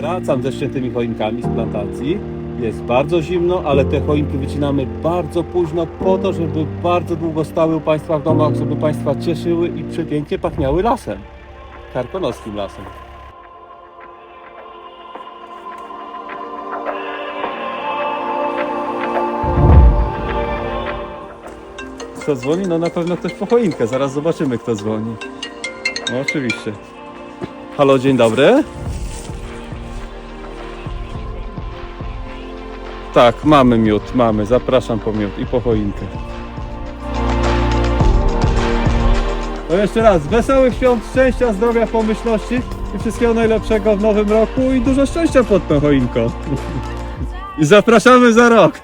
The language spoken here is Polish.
Wracam ze ściętymi choinkami z plantacji. Jest bardzo zimno, ale te choinki wycinamy bardzo późno po to, żeby bardzo długo stały u Państwa w domach, żeby Państwa cieszyły i przepięknie pachniały lasem. Karkonoskim lasem. Kto dzwoni? No na pewno ktoś po choinkę. Zaraz zobaczymy, kto dzwoni. No oczywiście. Halo, dzień dobry. Tak, mamy miód, mamy. Zapraszam po miód i po choinkę. To jeszcze raz, wesołych świąt, szczęścia, zdrowia, pomyślności i wszystkiego najlepszego w nowym roku i dużo szczęścia pod tą choinką. I zapraszamy za rok.